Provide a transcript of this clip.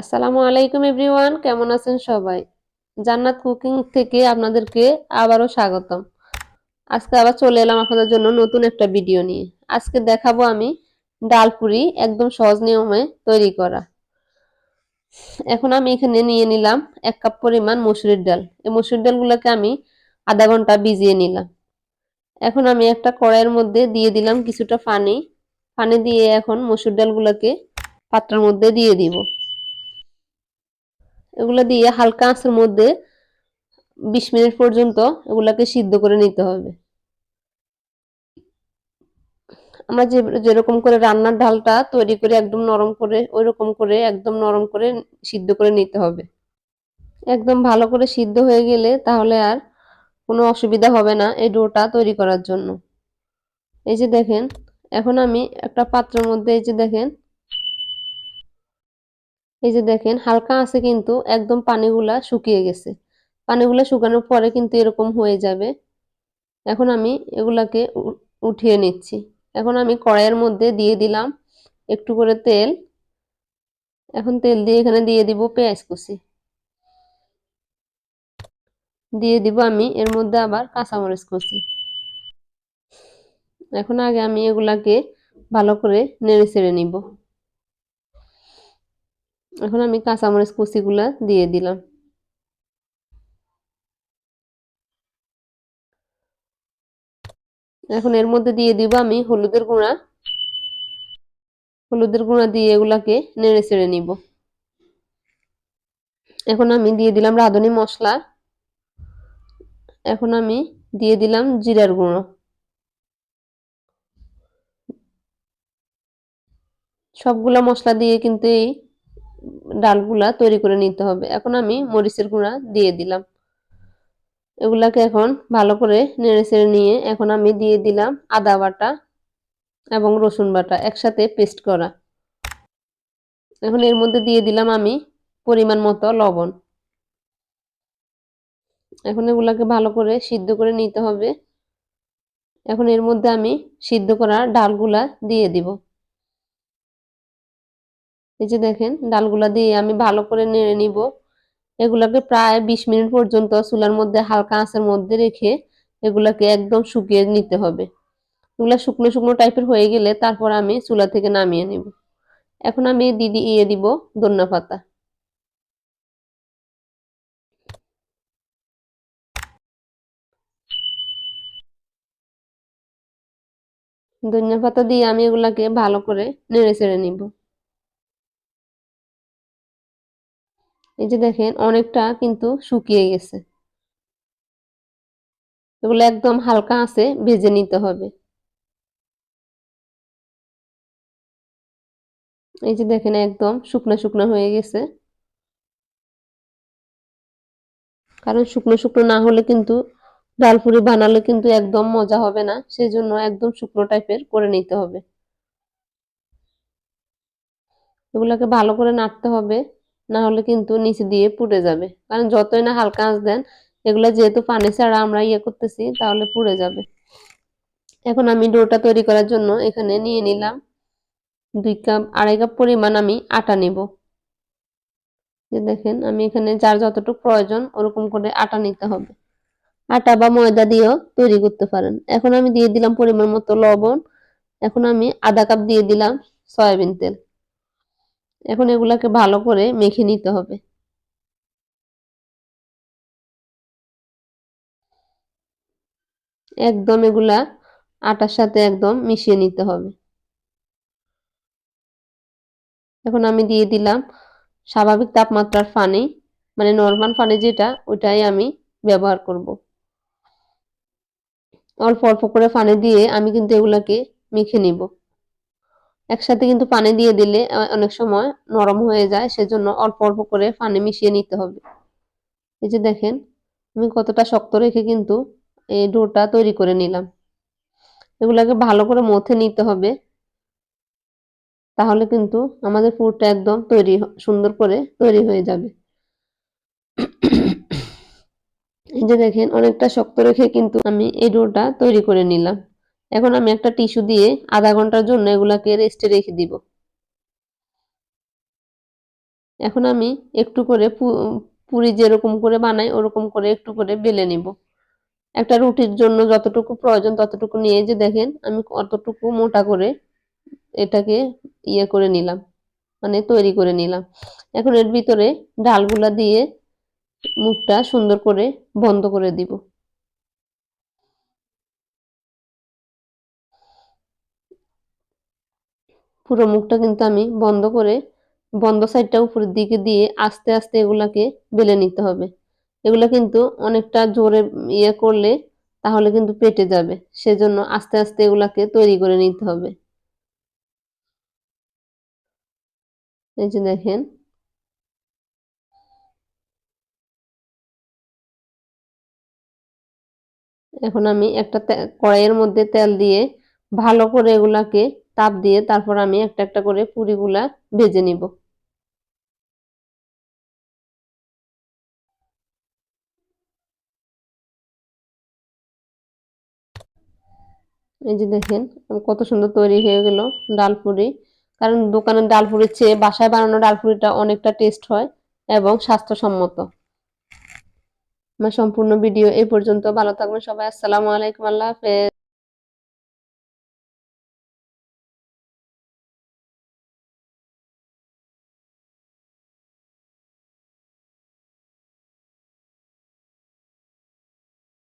আসসালামু আলাইকুম এভরিওয়ান, কেমন আছেন সবাই? জান্নাত কুকিং থেকে আপনাদেরকে আবারও স্বাগতম। আজকে আবার চলে এলাম আপনাদের জন্য নতুন একটা ভিডিও নিয়ে। আজকে দেখাবো আমি ডাল পুরি একদম সহজ নিয়মে তৈরি করা। এখন আমি এখানে নিয়ে নিলাম এক কাপ পরিমাণ মসুরির ডাল। এই মসুরির ডালগুলোকে আমি আধা ঘণ্টা ভিজিয়ে নিলাম। এখন আমি একটা কড়াইয়ের মধ্যে দিয়ে দিলাম কিছুটা পানি। পানি দিয়ে এখন মসুর ডালগুলোকে পাত্রের মধ্যে দিয়ে দিব। এগুলো দিয়ে হালকা আঁচের মধ্যে বিশ মিনিট পর্যন্ত এগুলাকে সিদ্ধ করে নিতে হবে। আমরা যে, যেরকম করে রান্নার ডালটা তৈরি করে একদম নরম করে ওই রকম করে একদম নরম করে সিদ্ধ করে নিতে হবে। একদম ভালো করে সিদ্ধ হয়ে গেলে তাহলে আর কোনো অসুবিধা হবে না এই ডোটা তৈরি করার জন্য। এই যে দেখেন, এখন আমি একটা পাত্রের মধ্যে এই যে দেখেন এই যে দেখেন, হালকা আছে কিন্তু একদম পানিগুলা শুকিয়ে গেছে। পানিগুলা শুকানোর পরে কিন্তু এরকম হয়ে যাবে। এখন আমি এগুলাকে উঠিয়ে নিচ্ছি। এখন আমি কড়াইয়ের মধ্যে দিয়ে দিলাম একটু করে তেল। এখন তেল দিয়ে এখানে দিয়ে দিব পেঁয়াজ কুচি। দিয়ে দিব আমি এর মধ্যে আবার কাঁচামরিচ কুচি। এখন আগে আমি এগুলাকে ভালো করে নেড়ে ছেড়ে নিব। এখন আমি কাঁচামরিচ কুচিগুলা দিয়ে দিলাম। এখন এর মধ্যে দিয়ে দিব আমি হলুদের গুঁড়া। হলুদের গুঁড়া দিয়ে এগুলাকে নেড়ে চেড়ে নিব। এখন আমি দিয়ে দিলাম রাঁধুনি মশলা। এখন আমি দিয়ে দিলাম জিরার গুঁড়ো। সবগুলা মশলা দিয়ে কিন্তু এই ডালগুলা তৈরি করে নিতে হবে। এখন আমি মরিচের গুঁড়া দিয়ে দিলাম। এগুলাকে এখন ভালো করে নেড়ে চেড়ে নিয়ে এখন আমি দিয়ে দিলাম আদা বাটা এবং রসুন বাটা একসাথে পেস্ট করা। এখন এর মধ্যে দিয়ে দিলাম আমি পরিমাণ মতো লবণ। এখন এগুলাকে ভালো করে সিদ্ধ করে নিতে হবে। এখন এর মধ্যে আমি সিদ্ধ করা ডালগুলা দিয়ে দিব। এই যে দেখেন, ডালগুলা দিয়ে আমি ভালো করে নেড়ে নিব। এগুলাকে প্রায় বিশ মিনিট পর্যন্ত চুলার মধ্যে হালকা আঁচের মধ্যে রেখে এগুলাকে একদম শুকিয়ে নিতে হবে। এগুলা শুকনো শুকনো টাইপের হয়ে গেলে তারপর আমি চুলা থেকে নামিয়ে নিব। এখন আমি দিদি ইয়ে দিব ধন্যা পাতা। ধনিয়া পাতা দিয়ে আমি এগুলাকে ভালো করে নেড়ে চেড়ে নিব। এই যে দেখেন, অনেকটা কিন্তু শুকিয়ে গেছে। এগুলো একদম হালকা আছে, ভেজে নিতে হবে। এই যে দেখেন, একদম শুকনো শুকনো হয়ে গেছে। কারণ শুকনো শুকনো না হলে কিন্তু ডালপুরি বানালে কিন্তু একদম মজা হবে না। সেজন্য একদম শুকনো টাইপের করে নিতে হবে। এগুলোকে ভালো করে নাড়তে হবে। না হলে কিন্তু নিচে দিয়ে পুড়ে যাবে। কারণ যতই না হালকা আঁচ দেন, এগুলো যেহেতু পানি ছাড়া আমরা ইয়ে করতেছি, তাহলে পুড়ে যাবে। এখন আমি ডোটা তৈরি করার জন্য এখানে নিয়ে নিলাম দুই কাপ, আড়াই কাপ পরিমাণ আমি আটা নিব। যে দেখেন, আমি এখানে যার যতটুকু প্রয়োজন ওরকম করে আটা নিতে হবে। আটা বা ময়দা দিয়েও তৈরি করতে পারেন। এখন আমি দিয়ে দিলাম পরিমাণ মতো লবণ। এখন আমি আধা কাপ দিয়ে দিলাম সয়াবিন তেল। এখন এগুলাকে ভালো করে মেখে নিতে হবে। একদম এগুলা আটার সাথে একদম মিশিয়ে নিতে হবে। এখন আমি দিয়ে দিলাম স্বাভাবিক তাপমাত্রার পানি মানে নর্মাল পানি যেটা, ওটাই আমি ব্যবহার করব। অল্প অল্প করে পানি দিয়ে আমি কিন্তু এগুলাকে মেখে নিব। একসাথে কিন্তু পানি দিয়ে দিলে অনেক সময় নরম হয়ে যায়, সেজন্য অল্প অল্প করে পানি মিশিয়ে নিতে হবে। এই যে দেখেন, আমি কতটা শক্ত রেখে কিন্তু এই ডোটা তৈরি করে নিলাম। এগুলাকে ভালো করে মথে নিতে হবে, তাহলে কিন্তু আমাদের পুরটা একদম তৈরি সুন্দর করে তৈরি হয়ে যাবে। এই যে দেখেন, অনেকটা শক্ত রেখে কিন্তু আমি এই ডোটা তৈরি করে নিলাম। এখন আমি একটা টিস্যু দিয়ে আধা ঘণ্টার জন্য এগুলাকে রেস্টে রেখে দিব। এখন আমি একটু করে পুরি যেরকম করে বানাই, ওরকম করে একটু করে বেলে নিব। একটা রুটির জন্য যতটুকু প্রয়োজন ততটুকু নিয়ে যে দেখেন, আমি অতটুকু মোটা করে এটাকে ইয়ে করে নিলাম মানে তৈরি করে নিলাম। এখন এর ভিতরে ডালগুলা দিয়ে মুখটা সুন্দর করে বন্ধ করে দিব। পুরো মুখটা কিন্তু আমি বন্ধ করে বন্ধ সাইডটা উপরের দিকে দিয়ে আস্তে আস্তে এগুলাকে বেলে নিতে হবে। এগুলো কিন্তু অনেকটা জোরে ইয়ে করলে তাহলে কিন্তু পেটে যাবে। সেজন্য আস্তে আস্তে এগুলাকে তৈরি করে নিতে হবে। এই যে দেখেন। এখন আমি একটা কড়াইয়ের মধ্যে তেল দিয়ে ভালো করে এগুলাকে তাপ দিয়ে তারপর আমি একটা একটা করে পুরিগুলা ভেজে নিব। এই যে দেখেন, কত সুন্দর তৈরি হয়ে গেল ডাল পুরি। কারণ দোকানের ডাল পুরির চেয়ে বাসায় বানানো ডাল পুরিটা অনেকটা টেস্ট হয় এবং স্বাস্থ্যসম্মত। আমার সম্পূর্ণ ভিডিও এই পর্যন্ত। ভালো থাকবেন সবাই। আসসালামু আলাইকুম। আল্লাহ হাফেজ।